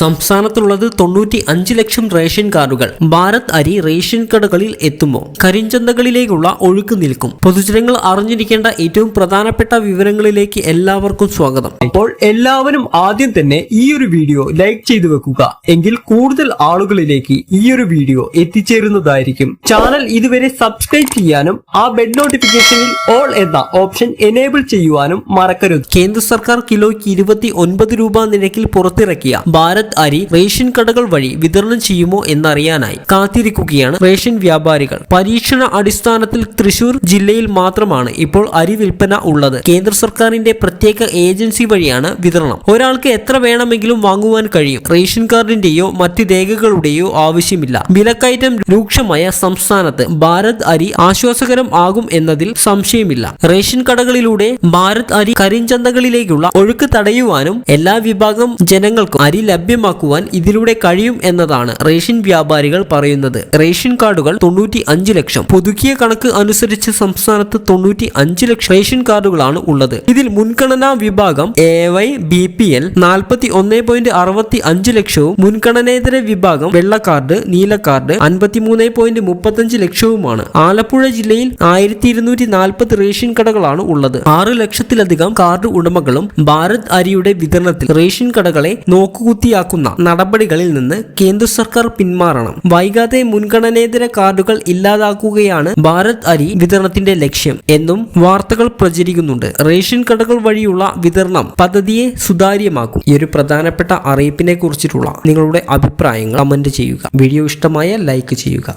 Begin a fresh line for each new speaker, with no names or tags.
സംസ്ഥാനത്തുള്ളത് തൊണ്ണൂറ്റി അഞ്ച് ലക്ഷം റേഷൻ കാർഡുകൾ. ഭാരത് അരി റേഷൻ കടകളിൽ എത്തുമ്പോൾ കരിഞ്ചന്തകളിലേക്കുള്ള ഒഴുക്ക് നിൽക്കും. പൊതുജനങ്ങൾ അറിഞ്ഞിരിക്കേണ്ട ഏറ്റവും പ്രധാനപ്പെട്ട വിവരങ്ങളിലേക്ക് എല്ലാവർക്കും സ്വാഗതം.
അപ്പോൾ എല്ലാവരും ആദ്യം തന്നെ ഈ ഒരു വീഡിയോ ലൈക്ക് ചെയ്തു വെക്കുക. എങ്കിൽ കൂടുതൽ ആളുകളിലേക്ക് ഈ ഒരു വീഡിയോ എത്തിച്ചേരുന്നതായിരിക്കും. ചാനൽ ഇതുവരെ സബ്സ്ക്രൈബ് ചെയ്യാനും ആ ബെഡ് നോട്ടിഫിക്കേഷനിൽ ഓൾ എന്ന ഓപ്ഷൻ എനേബിൾ ചെയ്യുവാനും മറക്കരുത്.
കേന്ദ്ര സർക്കാർ കിലോയ്ക്ക് ഇരുപത്തി ഒൻപത് രൂപ നിരക്കിൽ പുറത്തിറക്കിയ ഭാരത് അരി റേഷൻ കടകൾ വഴി വിതരണം ചെയ്യുമോ എന്നറിയാനായി കാത്തിരിക്കുകയാണ് റേഷൻ വ്യാപാരികൾ. പരീക്ഷണ അടിസ്ഥാനത്തിൽ തൃശൂർ ജില്ലയിൽ മാത്രമാണ് ഇപ്പോൾ അരി വിൽപ്പന ഉള്ളത്. കേന്ദ്ര സർക്കാരിന്റെ പ്രത്യേക ഏജൻസി വഴിയാണ് വിതരണം. ഒരാൾക്ക് എത്ര വേണമെങ്കിലും വാങ്ങുവാൻ കഴിയും. റേഷൻ കാർഡിന്റെയോ മറ്റ് രേഖകളുടെയോ ആവശ്യമില്ല. വിലക്കയറ്റം രൂക്ഷമായ സംസ്ഥാനത്ത് ഭാരത് അരി ആശ്വാസകരം ആകും എന്നതിൽ സംശയമില്ല. റേഷൻ കടകളിലൂടെ ഭാരത് അരി കരിഞ്ചന്തകളിലേക്കുള്ള ഒഴുക്ക് തടയുവാനും എല്ലാ വിഭാഗം ജനങ്ങൾക്കും അരി ലഭ്യമാക്കുവാൻ ഇതിലൂടെ കഴിയും എന്നതാണ് റേഷൻ വ്യാപാരികൾ പറയുന്നത്. റേഷൻ കാർഡുകൾ തൊണ്ണൂറ്റി അഞ്ച് ലക്ഷം. പുതുക്കിയ കണക്ക് അനുസരിച്ച് സംസ്ഥാനത്ത് തൊണ്ണൂറ്റി അഞ്ച് ലക്ഷം റേഷൻ കാർഡുകളാണ് ഉള്ളത്. ഇതിൽ മുൻഗണനാ വിഭാഗം A Y B P L നാൽപ്പത്തി ഒന്ന് പോയിന്റ് അറുപത്തി അഞ്ച് ലക്ഷവും മുൻഗണനേതര വിഭാഗം വെള്ള കാർഡ് നീല കാർഡ് അൻപത്തിമൂന്ന് പോയിന്റ് മുപ്പത്തഞ്ച് ലക്ഷവുമാണ്. ആലപ്പുഴ ജില്ലയിൽ ആയിരത്തി ഇരുന്നൂറ്റി നാൽപ്പത് റേഷൻ കടകളാണ് ഉള്ളത്. ആറ് ലക്ഷത്തിലധികം കാർഡ് ഉടമകളും ഭാരത് അരിയുടെ വിതരണത്തിൽ റേഷൻ കടകളെ നോക്കുകുത്തിയാക്കുന്ന നടപടികളിൽ നിന്ന് കേന്ദ്ര സർക്കാർ പിന്മാറണം. വൈകാതെ മുൻഗണനേതര കാർഡുകൾ ഇല്ലാതാക്കുകയാണ് ഭാരത് അരി വിതരണത്തിന്റെ ലക്ഷ്യം എന്നും വാർത്തകൾ പ്രചരിക്കുന്നുണ്ട്. റേഷൻ കടകൾ വഴിയുള്ള വിതരണം പദ്ധതിയെ സുതാര്യമാക്കും. ഈ ഒരു പ്രധാനപ്പെട്ട അറിയിപ്പിനെ കുറിച്ചിട്ടുള്ള നിങ്ങളുടെ അഭിപ്രായങ്ങൾ കമന്റ് ചെയ്യുക. വീഡിയോ ഇഷ്ടമായ ലൈക്ക് ചെയ്യുക.